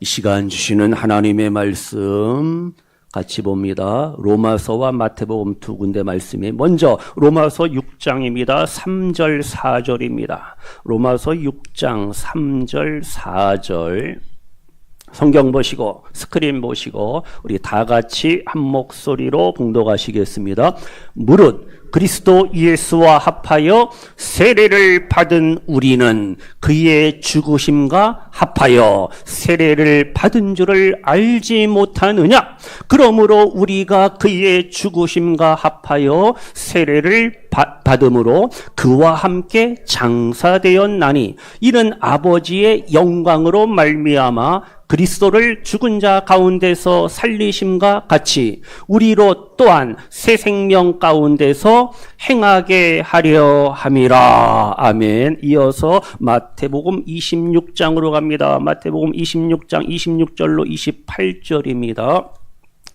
이 시간 주시는 하나님의 말씀 같이 봅니다. 로마서와 마태복음 두 군데 말씀이 먼저 로마서 6장입니다. 3절 4절입니다. 로마서 6장 3절 4절 성경 보시고 스크린 보시고 우리 다 같이 한 목소리로 봉독하시겠습니다. 무릇 그리스도 예수와 합하여 세례를 받은 우리는 그의 죽으심과 합하여 세례를 받은 줄을 알지 못하느냐? 그러므로 우리가 그의 죽으심과 합하여 세례를 받, 받음으로 그와 함께 장사되었나니 이는 아버지의 영광으로 말미암아 그리스도를 죽은 자 가운데서 살리심과 같이 우리로 또한 새 생명 가운데서 행하게 하려 함이라. 아멘. 이어서 마태복음 26장으로 갑니다. 마태복음 26장 26절로 28절입니다.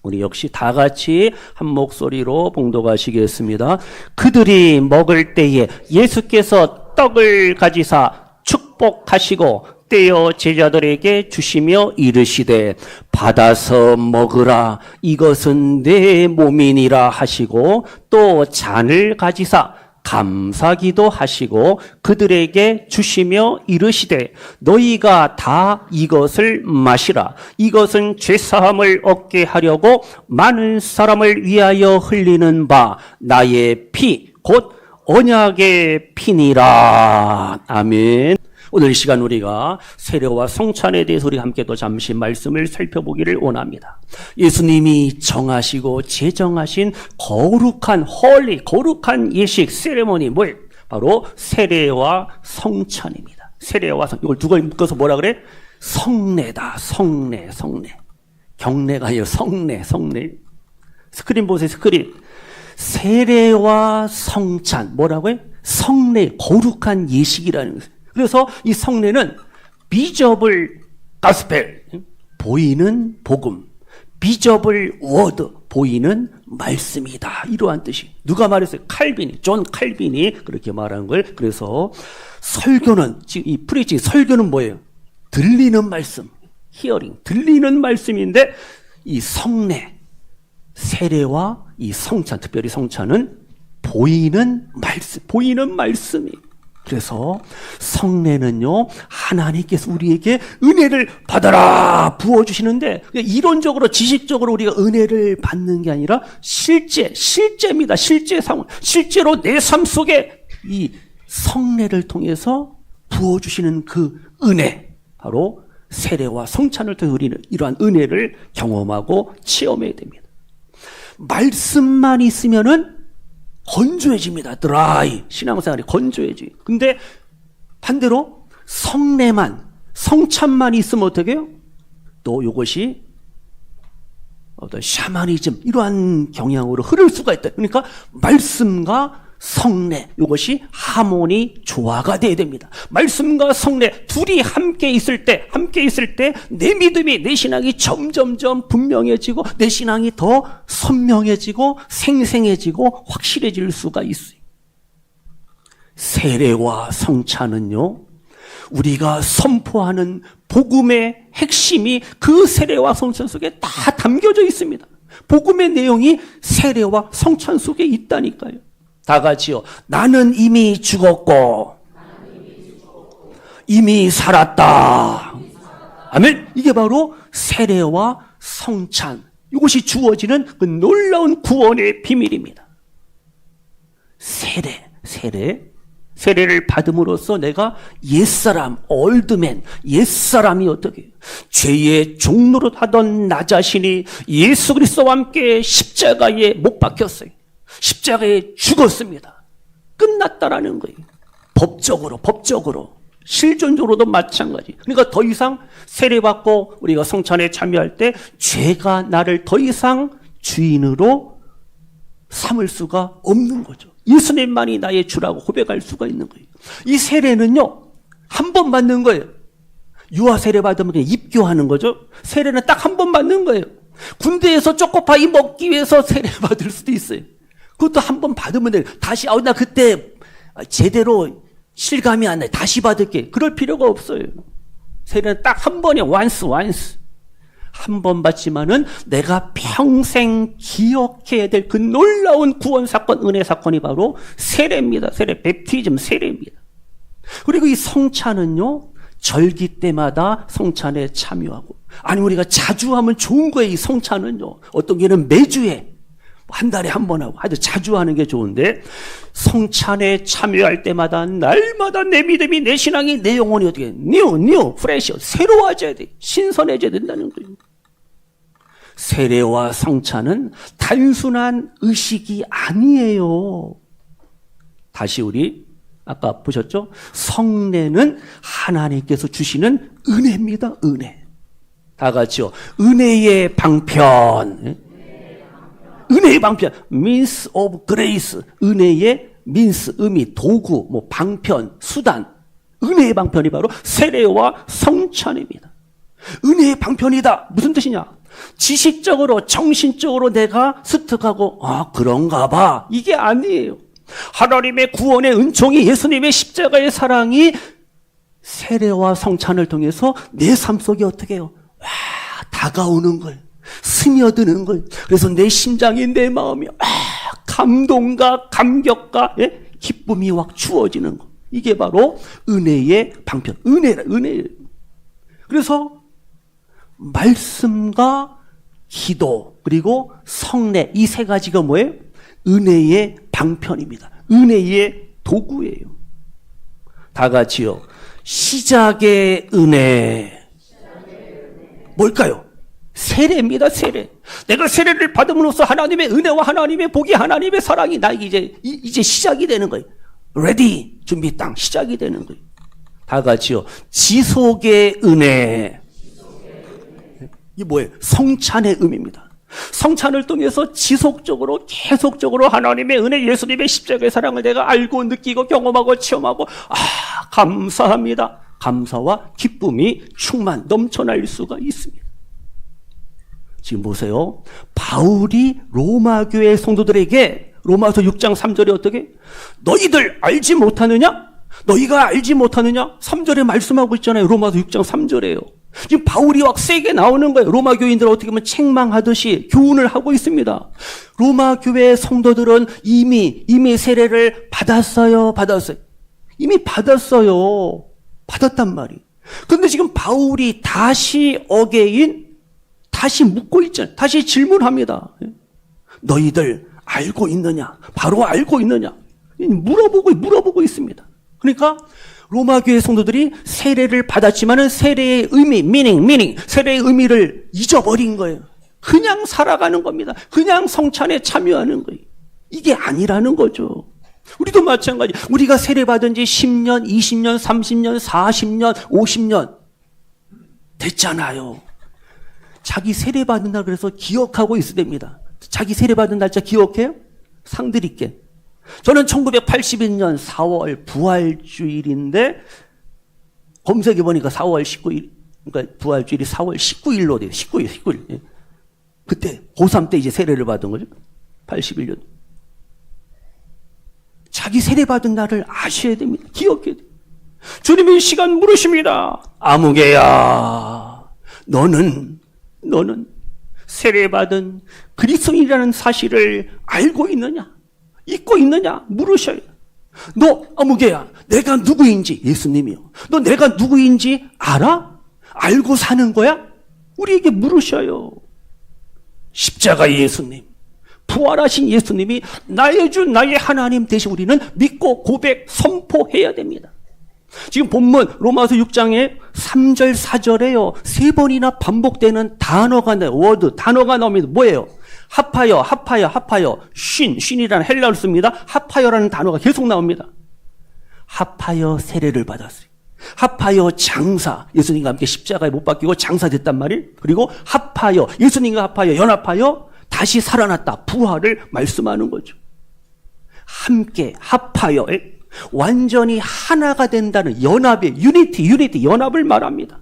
우리 역시 다 같이 한 목소리로 봉독하시겠습니다. 그들이 먹을 때에 예수께서 떡을 가지사 축복하시고 떼어 제자들에게 주시며 이르시되 받아서 먹으라. 이것은 내 몸이니라 하시고 또 잔을 가지사 감사기도 하시고 그들에게 주시며 이르시되 너희가 다 이것을 마시라. 이것은 죄사함을 얻게 하려고 많은 사람을 위하여 흘리는 바 나의 피 곧 언약의 피니라. 아멘 오늘 이 시간 우리가 세례와 성찬에 대해서 우리 함께 또 잠시 말씀을 살펴보기를 원합니다. 예수님이 정하시고 제정하신 거룩한 헐리 거룩한 예식 세레모니 뭐예요? 바로 세례와 성찬입니다. 세례와 성 이걸 두 걸 묶어서 뭐라 그래? 성례다. 성례, 성례. 경례가 아니라 성례, 성례. 스크린 보세요, 스크린. 세례와 성찬 뭐라고요? 성례, 거룩한 예식이라는 거예요. 그래서 이 성례는 비저블 가스펠 보이는 복음 비저블 워드 보이는 말씀이다. 이러한 뜻이. 누가 말했어요? 칼빈이 존 칼빈이 그렇게 말한 걸. 그래서 설교는 지금 이 프리칭 설교는 뭐예요? 들리는 말씀 히어링 들리는 말씀인데 이 성례 세례와 이 성찬 특별히 성찬은 보이는 말씀 보이는 말씀이 그래서 성례는요 하나님께서 우리에게 은혜를 받아라 부어 주시는데 이론적으로 지식적으로 우리가 은혜를 받는 게 아니라 실제 실제입니다 실제 상황 실제로 내 삶 속에 이 성례를 통해서 부어 주시는 그 은혜 바로 세례와 성찬을 통해 우리는 이러한 은혜를 경험하고 체험해야 됩니다. 말씀만 있으면은 건조해집니다. 드라이. 신앙생활이 건조해지. 근데 반대로 성례만, 성찬만 있으면 어떻게 해요? 또 이것이 어떤 샤머니즘, 이러한 경향으로 흐를 수가 있다. 그러니까 말씀과 성례 이것이 하모니 조화가 돼야 됩니다. 말씀과 성례 둘이 함께 있을 때 함께 있을 때 내 믿음이 내 신앙이 점점점 분명해지고 내 신앙이 더 선명해지고 생생해지고 확실해질 수가 있어요. 세례와 성찬은요. 우리가 선포하는 복음의 핵심이 그 세례와 성찬 속에 다 담겨져 있습니다. 복음의 내용이 세례와 성찬 속에 있다니까요. 다 같이요. 나는 이미 죽었고, 이미 살았다. 아멘. 이게 바로 세례와 성찬. 이것이 주어지는 그 놀라운 구원의 비밀입니다. 세례, 세례. 세례를 받음으로써 내가 옛사람, 올드맨, 옛사람이 어떻게 죄의 종로로 하던 나 자신이 예수 그리스도와 함께 십자가에 못 박혔어요. 십자가에 죽었습니다. 끝났다라는 거예요. 법적으로, 법적으로. 실존적으로도 마찬가지. 그러니까 더 이상 세례받고 우리가 성찬에 참여할 때 죄가 나를 더 이상 주인으로 삼을 수가 없는 거죠. 예수님만이 나의 주라고 고백할 수가 있는 거예요. 이 세례는요, 한 번 받는 거예요. 유아 세례 받으면 그냥 입교하는 거죠. 세례는 딱 한 번 받는 거예요. 군대에서 초코파이 먹기 위해서 세례 받을 수도 있어요. 그것도 한 번 받으면 돼. 다시, 아, 나 그때 제대로 실감이 안 나. 다시 받을게. 그럴 필요가 없어요. 세례는 딱 한 번에 완스 완스. 한번 받지만은 내가 평생 기억해야 될 그 놀라운 구원 사건, 은혜 사건이 바로 세례입니다. 세례, 베프티즘 세례입니다. 그리고 이 성찬은요, 절기 때마다 성찬에 참여하고, 아니, 우리가 자주 하면 좋은 거예요, 이 성찬은요. 어떤 게는 매주에, 한 달에 한 번 하고, 아주 자주 하는 게 좋은데, 성찬에 참여할 때마다, 날마다 내 믿음이, 내 신앙이, 내 영혼이 어떻게, 뉴, 뉴, 프레시, 새로워져야 돼. 신선해져야 된다는 거예요. 세례와 성찬은 단순한 의식이 아니에요. 다시 우리 아까 보셨죠? 성례는 하나님께서 주시는 은혜입니다. 은혜. 다 같이요. 은혜의 방편. 은혜의 방편. means of grace. 은혜의 means 의미 도구 뭐 방편 수단. 은혜의 방편이 바로 세례와 성찬입니다. 은혜의 방편이다. 무슨 뜻이냐? 지식적으로, 정신적으로 내가 습득하고, 아, 그런가 봐. 이게 아니에요. 하나님의 구원의 은총이 예수님의 십자가의 사랑이 세례와 성찬을 통해서 내 삶 속에 어떻게 해요? 와, 다가오는 걸. 스며드는 걸. 그래서 내 심장이, 내 마음이, 와, 감동과 감격과, 예? 기쁨이 확 주어지는 거. 이게 바로 은혜의 방편. 은혜라, 은혜. 그래서 말씀과 기도 그리고 성례 이 세 가지가 뭐예요? 은혜의 방편입니다. 은혜의 도구예요. 다 같이요. 시작의 은혜. 뭘까요? 세례입니다, 세례. 내가 세례를 받음으로써 하나님의 은혜와 하나님의 복이 하나님의 사랑이 나에게 이제, 이제 시작이 되는 거예요. 레디, 준비 땅, 시작이 되는 거예요. 다 같이요. 지속의 은혜. 이 뭐예요? 성찬의 의미입니다. 성찬을 통해서 지속적으로 계속적으로 하나님의 은혜 예수님의 십자가의 사랑을 내가 알고 느끼고 경험하고 체험하고 아 감사합니다. 감사와 기쁨이 충만 넘쳐날 수가 있습니다. 지금 보세요. 바울이 로마 교회 성도들에게 로마서 6장 3절에 어떻게 너희들 알지 못하느냐? 너희가 알지 못하느냐? 3절에 말씀하고 있잖아요. 로마서 6장 3절에요. 지금 바울이 막 세게 나오는 거예요. 로마 교인들 어떻게 보면 책망하듯이 교훈을 하고 있습니다. 로마 교회 성도들은 이미 이미 세례를 받았어요. 받았어요. 이미 받았어요. 받았단 말이. 근데 지금 바울이 다시 어게인 다시 묻고 있잖아요. 다시 질문합니다. 너희들 알고 있느냐? 바로 알고 있느냐? 물어보고 물어보고 있습니다. 그러니까 로마 교회 성도들이 세례를 받았지만은 세례의 의미, 미닝, 미닝, 세례의 의미를 잊어버린 거예요. 그냥 살아가는 겁니다. 그냥 성찬에 참여하는 거예요. 이게 아니라는 거죠. 우리도 마찬가지. 우리가 세례 받은 지 10년, 20년, 30년, 40년, 50년 됐잖아요. 자기 세례 받은 날 그래서 기억하고 있어야 됩니다. 자기 세례 받은 날짜 기억해요? 상 드릴게. 저는 1981년 4월 부활주일인데 검색해 보니까 4월 19일 그러니까 부활주일이 4월 19일로 돼요. 19일, 19일. 예. 그때 고3 때 이제 세례를 받은 거죠. 81년. 자기 세례 받은 날을 아셔야 됩니다. 기억해야 돼요. 주님이 시간 물으십니다. 아무개야. 너는 너는 세례 받은 그리스도인이라는 사실을 알고 있느냐? 잊고 있느냐? 물으셔요. 너 아무개야. 내가 누구인지 예수님이요. 너 내가 누구인지 알아? 알고 사는 거야? 우리에게 물으셔요. 십자가 예수님. 부활하신 예수님이 나의 주 나의 하나님 대신 우리는 믿고 고백 선포해야 됩니다. 지금 본문 로마서 6장에 3절 4절에요. 세 번이나 반복되는 단어가 나요. 워드 단어가 나옵니다. 뭐예요? 합하여, 합하여, 합하여, 쉰, 쉰이라는 헬라어를 씁니다. 합하여라는 단어가 계속 나옵니다. 합하여 세례를 받았어요. 합하여 장사, 예수님과 함께 십자가에 못 박히고 장사됐단 말이에요. 그리고 합하여, 예수님과 합하여, 연합하여 다시 살아났다. 부활을 말씀하는 거죠. 함께, 합하여, 완전히 하나가 된다는 연합의, 유니티, 유니티, 연합을 말합니다.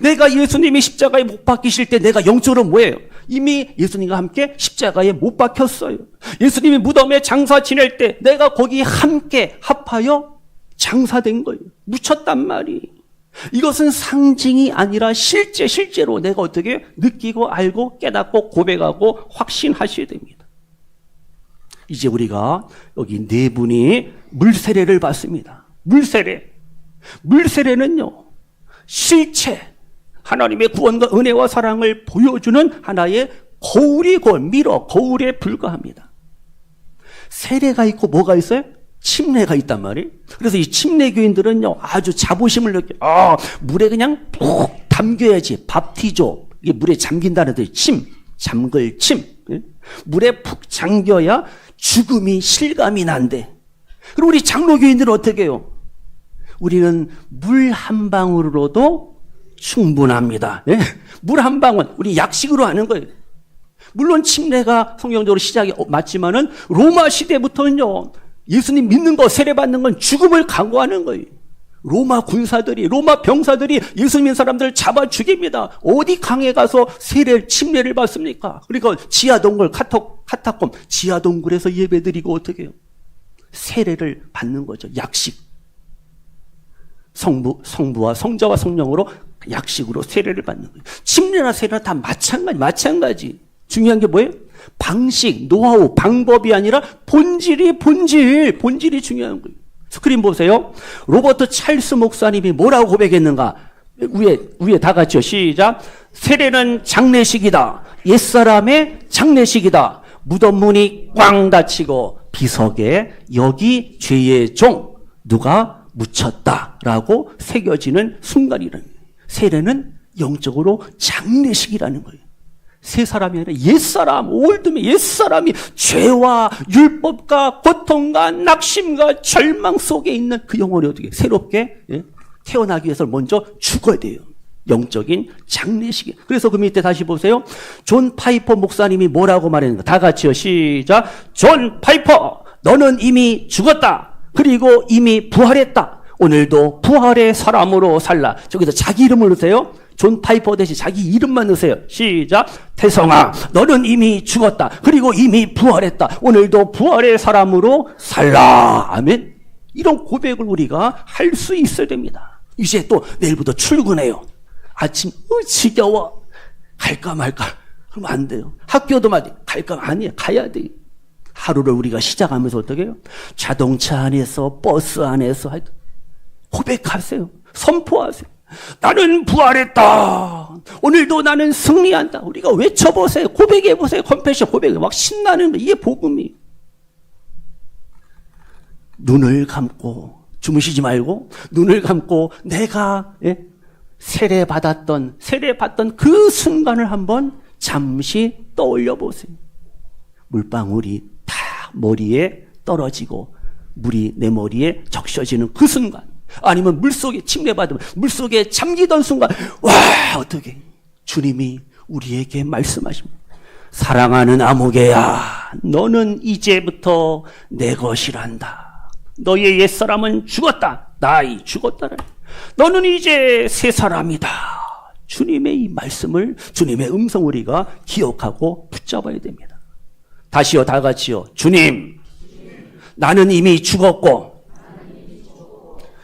내가 예수님이 십자가에 못 박히실 때 내가 영적으로 뭐예요? 이미 예수님과 함께 십자가에 못 박혔어요. 예수님이 무덤에 장사 지낼 때 내가 거기 함께 합하여 장사된 거예요. 묻혔단 말이. 이것은 상징이 아니라 실제 실제로 내가 어떻게 느끼고 알고 깨닫고 고백하고 확신하셔야 됩니다. 이제 우리가 여기 네 분이 물세례를 받습니다. 물세례. 물세례는요. 실체 하나님의 구원과 은혜와 사랑을 보여주는 하나의 거울이 곧 미러 거울에 불과합니다. 세례가 있고 뭐가 있어요? 침례가 있단 말이에요. 그래서 이 침례 교인들은요 아주 자부심을 느껴. 아 물에 그냥 푹 담겨야지 밥티조 이게 물에 잠긴다는 뜻. 침 잠글 침 예? 물에 푹 잠겨야 죽음이 실감이 난대. 그리고 우리 장로 교인들은 어떻게 해요? 우리는 물 한 방울로도 충분합니다. 예? 물한 방울 우리 약식으로 하는 거예요. 물론 침례가 성경적으로 시작이 어, 맞지만은 로마 시대부터는요 예수님 믿는 거 세례받는 건 죽음을 강구하는 거예요. 로마 군사들이 로마 병사들이 예수 믿는 사람들 잡아 죽입니다. 어디 강에 가서 세례 침례를 받습니까? 그러니까 지하 동굴 카톡 카타콤 지하 동굴에서 예배드리고 어떻게 해요? 세례를 받는 거죠. 약식. 성부 성부와 성자와 성령으로 약식으로 세례를 받는 거예요. 침례나 세례나 다 마찬가지 마찬가지. 중요한 게 뭐예요? 방식, 노하우, 방법이 아니라 본질이 본질, 본질이 중요한 거예요. 스크린 보세요. 로버트 찰스 목사님이 뭐라고 고백했는가? 위에, 위에 다 같이요. 시작. 세례는 장례식이다. 옛사람의 장례식이다. 무덤 문이 꽝 닫히고 비석에 여기 죄의 종 누가 묻혔다라고 새겨지는 순간이라는. 세례는 영적으로 장례식이라는 거예요. 새 사람이 아니라 옛사람, 올드면 옛사람이 죄와 율법과 고통과 낙심과 절망 속에 있는 그 영혼이 어떻게 새롭게 예? 태어나기 위해서 먼저 죽어야 돼요. 영적인 장례식이. 그래서 그 밑에 다시 보세요. 존 파이퍼 목사님이 뭐라고 말했는가? 다 같이요. 시작. 존 파이퍼, 너는 이미 죽었다. 그리고 이미 부활했다. 오늘도 부활의 사람으로 살라. 저기서 자기 이름을 넣으세요. 존 파이퍼 대신 자기 이름만 넣으세요. 시작. 태성아, 너는 이미 죽었다. 그리고 이미 부활했다. 오늘도 부활의 사람으로 살라. 아멘. 이런 고백을 우리가 할 수 있어야 됩니다. 이제 또 내일부터 출근해요. 아침, 어, 지겨워. 갈까 말까. 그러면 안 돼요. 학교도 말이 갈까? 아니에요. 가야 돼요. 하루를 우리가 시작하면서 어떻게 해요? 자동차 안에서, 버스 안에서 고백하세요. 선포하세요. 나는 부활했다. 오늘도 나는 승리한다. 우리가 외쳐보세요. 고백해보세요. 컴패션 고백. 막 신나는 거. 이게 복음이. 눈을 감고 주무시지 말고 눈을 감고 내가 예? 세례 받았던 세례 받던 그 순간을 한번 잠시 떠올려 보세요. 물방울이 다 머리에 떨어지고 물이 내 머리에 적셔지는 그 순간 아니면 물속에 침례받으면 물속에 잠기던 순간 와 어떻게 주님이 우리에게 말씀하십니다. 사랑하는 아무개야 너는 이제부터 내 것이란다. 너의 옛사람은 죽었다. 나이 죽었다라. 너는 이제 새 사람이다. 주님의 이 말씀을 주님의 음성 우리가 기억하고 붙잡아야 됩니다. 다시요 다 같이요. 주님 나는 이미 죽었고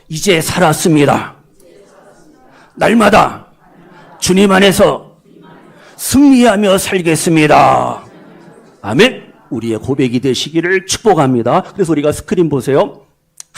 이제 살았습니다. 날마다 주님 안에서 승리하며 살겠습니다. 아멘. 우리의 고백이 되시기를 축복합니다. 그래서 우리가 스크린 보세요.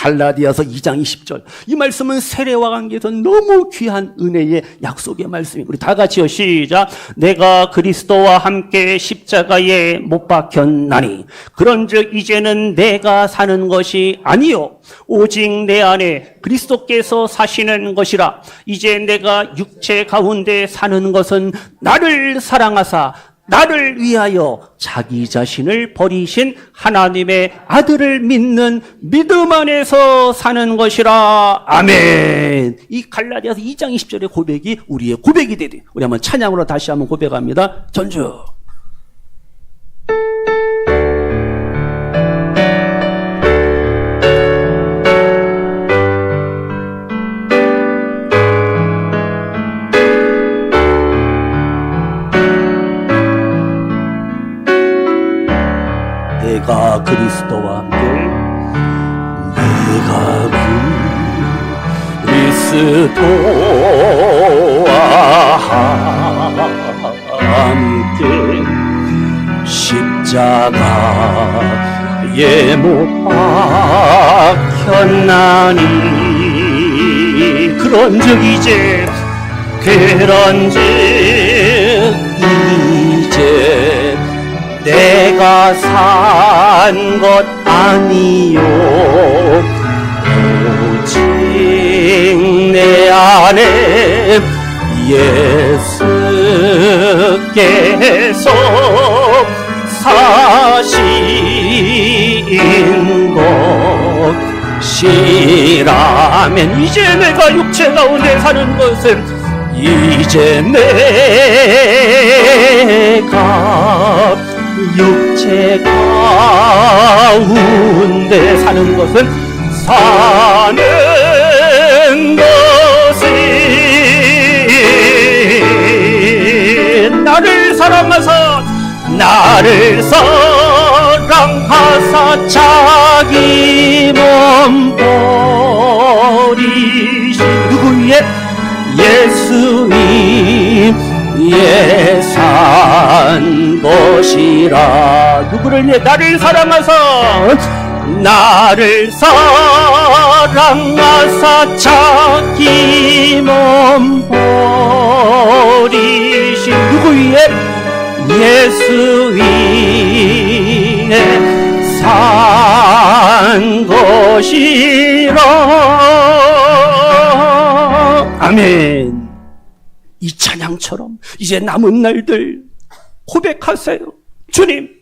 갈라디아서 2장 20절. 이 말씀은 세례와 관계에서 너무 귀한 은혜의 약속의 말씀이 우리 다 같이요. 시작. 내가 그리스도와 함께 십자가에 못 박혔나니 그런즉 이제는 내가 사는 것이 아니요 오직 내 안에 그리스도께서 사시는 것이라 이제 내가 육체 가운데 사는 것은 나를 사랑하사 나를 위하여 자기 자신을 버리신 하나님의 아들을 믿는 믿음 안에서 사는 것이라. 아멘. 이 갈라디아서 2장 20절의 고백이 우리의 고백이 되되 우리 한번 찬양으로 다시 한번 고백합니다. 전주. 그리스도와 함께 십자가에 못 박혔나니. 그런즉 이제 그런즉 이제 내가 산 것 아니요. 오직 내 안에 예수께서 사신 것이라면 이제 내가 육체 가운데 사는 것은 이제 내가 육체 가운데 사는 것은 사는 사랑하사 자기 몸 버리신 누구의? 예수 위에 산 것이라. 누구를 위해? 나를 사랑하사 나를 사랑하사 자기 몸 버리신 누구 위에 예수 위에 산 것이라 아멘 이 찬양처럼 이제 남은 날들 고백하세요 주님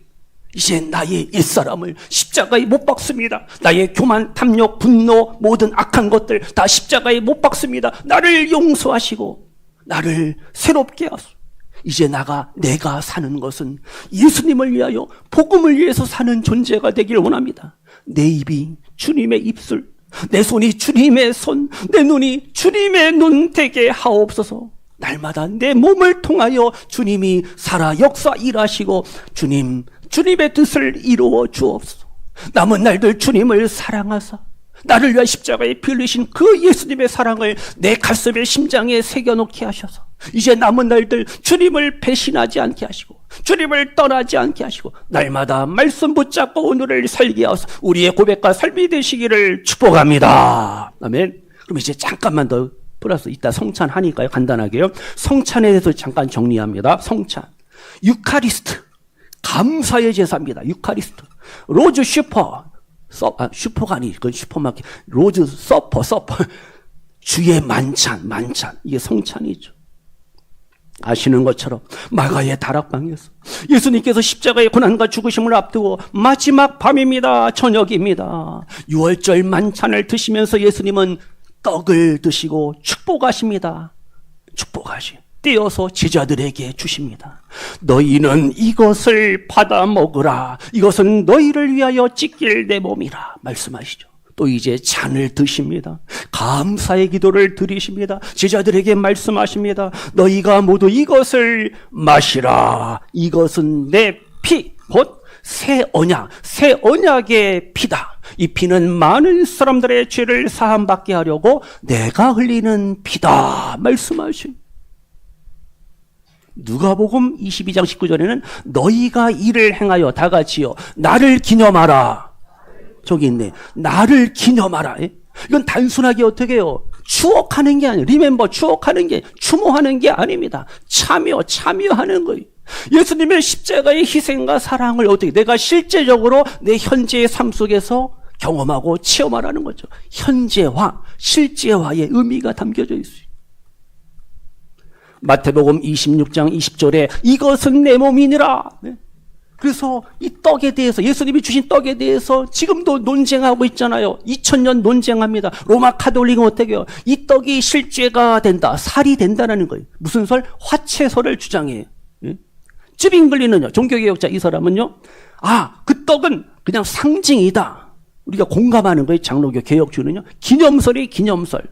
이제 나의 옛사람을 십자가에 못 박습니다. 나의 교만, 탐욕, 분노, 모든 악한 것들 다 십자가에 못 박습니다. 나를 용서하시고 나를 새롭게 하소. 이제 나가 내가 사는 것은 예수님을 위하여 복음을 위해서 사는 존재가 되길 원합니다. 내 입이 주님의 입술, 내 손이 주님의 손, 내 눈이 주님의 눈 되게 하옵소서. 날마다 내 몸을 통하여 주님이 살아 역사 일하시고 주님 주님의 뜻을 이루어 주옵소서. 남은 날들 주님을 사랑하사 나를 위하 십자가에 피 흘리신 그 예수님의 사랑을 내 가슴의 심장에 새겨놓게 하셔서 이제 남은 날들 주님을 배신하지 않게 하시고 주님을 떠나지 않게 하시고 날마다 말씀 붙잡고 오늘을 살게 하셔서 우리의 고백과 삶이 되시기를 축복합니다. 아멘. 그럼 이제 잠깐만 더 플러스 이따 성찬 하니까요. 간단하게요. 성찬에 대해서 잠깐 정리합니다. 성찬. 유카리스트. 감사의 제사입니다. 유카리스트. 로즈 슈퍼. 서, 아, 슈퍼가 아니, 그건 슈퍼마켓. 로즈 서퍼, 서퍼. 주의 만찬, 만찬. 이게 성찬이죠. 아시는 것처럼 마가의 다락방에서 예수님께서 십자가의 고난과 죽으심을 앞두고 마지막 밤입니다. 저녁입니다. 유월절 만찬을 드시면서 예수님은 떡을 드시고 축복하십니다. 축복하시. 떼어서 제자들에게 주십니다. 너희는 이것을 받아 먹으라. 이것은 너희를 위하여 찢길 내 몸이라. 말씀하시죠. 또 이제 잔을 드십니다. 감사의 기도를 드리십니다. 제자들에게 말씀하십니다. 너희가 모두 이것을 마시라. 이것은 내 피, 곧 새 언약, 새 언약의 피다. 이 피는 많은 사람들의 죄를 사함받게 하려고 내가 흘리는 피다. 말씀하신. 누가복음 22장 19절에는 너희가 이를 행하여 다 같이요 나를 기념하라. 저기 있네. 나를 기념하라. 예? 이건 단순하게 어떻게 해요? 추억하는 게 아니에요. 리멤버 추억하는 게 추모하는 게 아닙니다. 참여 참여하는 거예요. 예수님의 십자가의 희생과 사랑을 어떻게 내가 실제적으로 내 현재의 삶 속에서 경험하고 체험하라는 거죠. 현재화, 실제화의 의미가 담겨져 있어요. 마태복음 26장 20절에 이것은 내 몸이니라. 네? 그래서 이 떡에 대해서 예수님이 주신 떡에 대해서 지금도 논쟁하고 있잖아요. 2000년 논쟁합니다. 로마 카톨릭은 어떻게 해요? 이 떡이 실제가 된다. 살이 된다는 거예요. 무슨 설? 화채설을 주장해요. 예? 쯔빙글리는요. 종교개혁자 이 사람은요. 아, 그 떡은 그냥 상징이다. 우리가 공감하는 거예요. 장로교 개혁주는요. 기념설이 기념설.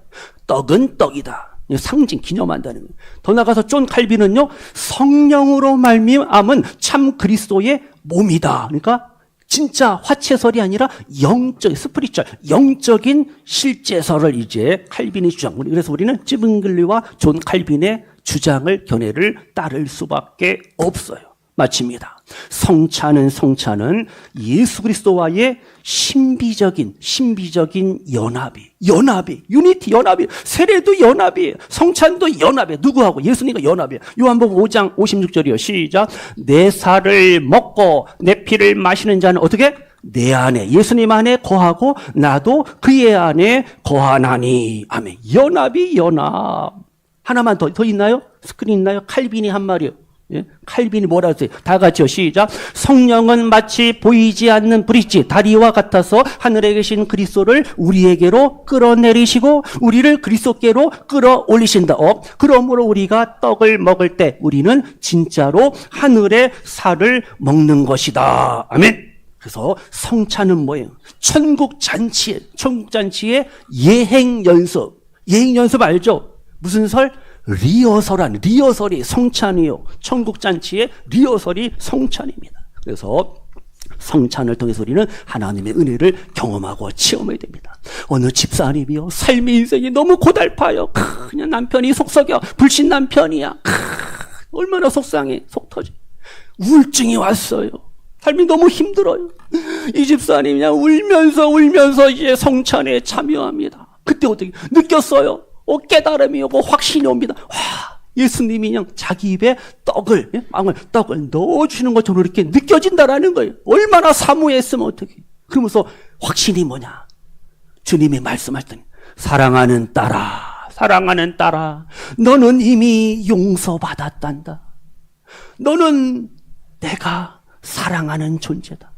떡은 떡이다. 상징 기념한다는 거예요. 더 나가서 존 칼빈은요 성령으로 말미암은 참 그리스도의 몸이다. 그러니까 진짜 화채설이 아니라 영적, 스피리추얼, 영적인 실제설을 이제 칼빈이 주장. 그래서 우리는 찌븐글리와 존 칼빈의 주장을 견해를 따를 수밖에 없어요. 마칩니다. 성찬은 성찬은 예수 그리스도와의 신비적인 신비적인 연합이 연합이 유니티 연합이 세례도 연합이에요. 성찬도 연합이에요. 누구하고 예수님과 연합이에요. 요한복음 5장 56절이요. 시작. 내 살을 먹고 내 피를 마시는 자는 어떻게 내 안에 예수님 안에 거하고 나도 그의 안에 거하나니 아멘. 연합이 연합. 하나만 더, 더 있나요? 스크린 있나요? 칼빈이 한 말이요. 예? 칼빈이 뭐라 했어요? 다 같이요. 시작. 성령은 마치 보이지 않는 브릿지, 다리와 같아서 하늘에 계신 그리스도를 우리에게로 끌어내리시고 우리를 그리스도께로 끌어올리신다. 어? 그러므로 우리가 떡을 먹을 때 우리는 진짜로 하늘의 살을 먹는 것이다. 아멘. 그래서 성찬은 뭐예요? 천국 잔치에, 천국 잔치의 예행 연습. 예행 연습 알죠? 무슨 설? 리허설한 리허설이 성찬이요. 천국 잔치의 리허설이 성찬입니다. 그래서 성찬을 통해서 우리는 하나님의 은혜를 경험하고 체험해야 됩니다. 어느 집사님이요. 삶의 인생이 너무 고달파요. 크, 그냥 남편이 속썩여. 불신 남편이야. 크, 얼마나 속상해. 속 터져. 우울증이 왔어요. 삶이 너무 힘들어요. 이 집사님 그냥 울면서 울면서 이제 성찬에 참여합니다. 그때 어떻게 느꼈어요? 어, 깨달음이 오고 확신이 옵니다. 와, 예수님이 그냥 자기 입에 떡을, 예? 빵을, 떡을 넣어주시는 것처럼 이렇게 느껴진다라는 거예요. 얼마나 사모했으면 어떻게. 그러면서 확신이 뭐냐. 주님이 말씀하셨더니, 사랑하는 딸아, 사랑하는 딸아, 너는 이미 용서받았단다. 너는 내가 사랑하는 존재다.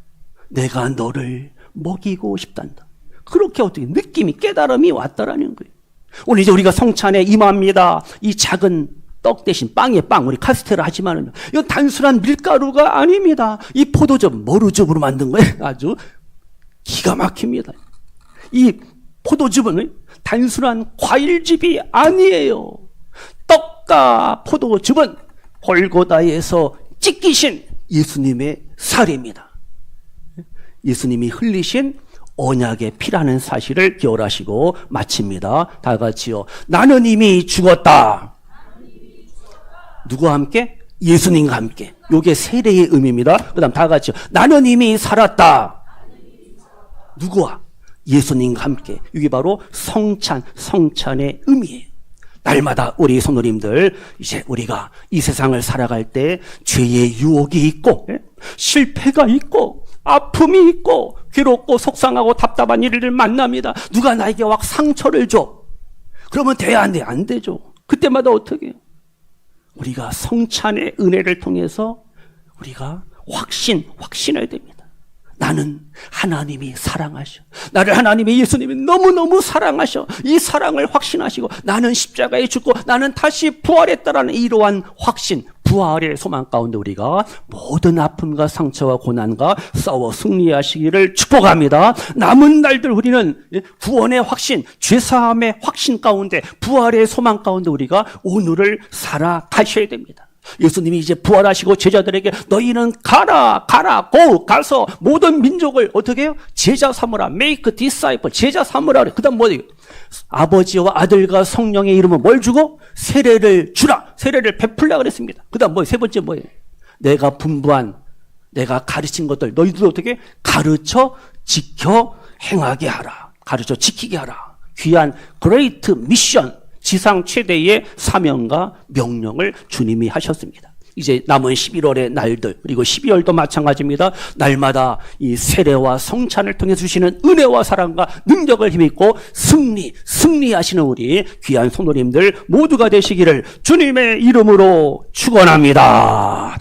내가 너를 먹이고 싶단다. 그렇게 어떻게 느낌이, 깨달음이 왔다라는 거예요. 오늘 이제 우리가 성찬에 임합니다. 이 작은 떡 대신 빵에 빵, 우리 카스테라 하지만은 이건 단순한 밀가루가 아닙니다. 이 포도즙, 머루즙으로 만든 거예요. 아주 기가 막힙니다. 이 포도즙은 단순한 과일즙이 아니에요. 떡과 포도즙은 골고다에서 찢기신 예수님의 살입니다. 예수님이 흘리신 언약의 피라는 사실을 기억하시고 마칩니다. 다 같이요. 나는 이미 죽었다. 누구와 함께? 예수님과 함께. 요게 세례의 의미입니다. 그 다음 다 같이요. 나는 이미 살았다. 누구와? 예수님과 함께. 이게 바로 성찬, 성찬의 의미예요. 날마다 우리 성도님들 이제 우리가 이 세상을 살아갈 때 죄의 유혹이 있고 예? 실패가 있고 아픔이 있고 괴롭고 속상하고 답답한 일을 만납니다. 누가 나에게 막 상처를 줘. 그러면 돼야 안 돼? 안 되죠. 그때마다 어떻게? 우리가 성찬의 은혜를 통해서 우리가 확신, 확신해야 됩니다. 나는 하나님이 사랑하셔. 나를 하나님의 예수님이 너무너무 사랑하셔. 이 사랑을 확신하시고 나는 십자가에 죽고 나는 다시 부활했다라는 이러한 확신, 부활의 소망 가운데 우리가 모든 아픔과 상처와 고난과 싸워 승리하시기를 축복합니다. 남은 날들 우리는 구원의 확신, 죄사함의 확신 가운데 부활의 소망 가운데 우리가 오늘을 살아가셔야 됩니다. 예수님이 이제 부활하시고 제자들에게 너희는 가라 가라 고 가서 모든 민족을 어떻게 해요? 제자 삼으라 make disciple 제자 삼으라 그래. 그다음 뭐예요? 아버지와 아들과 성령의 이름은 뭘 주고 세례를 주라 세례를 베풀라 그랬습니다. 그다음 뭐 세 번째 뭐예요? 내가 분부한 내가 가르친 것들 너희들 어떻게 가르쳐 지켜 행하게 하라 가르쳐 지키게 하라 귀한 그레이트 미션 지상 최대의 사명과 명령을 주님이 하셨습니다. 이제 남은 11월의 날들 그리고 12월도 마찬가지입니다. 날마다 이 세례와 성찬을 통해 주시는 은혜와 사랑과 능력을 힘입고 승리 승리하시는 우리 귀한 성도님들 모두가 되시기를 주님의 이름으로 축원합니다.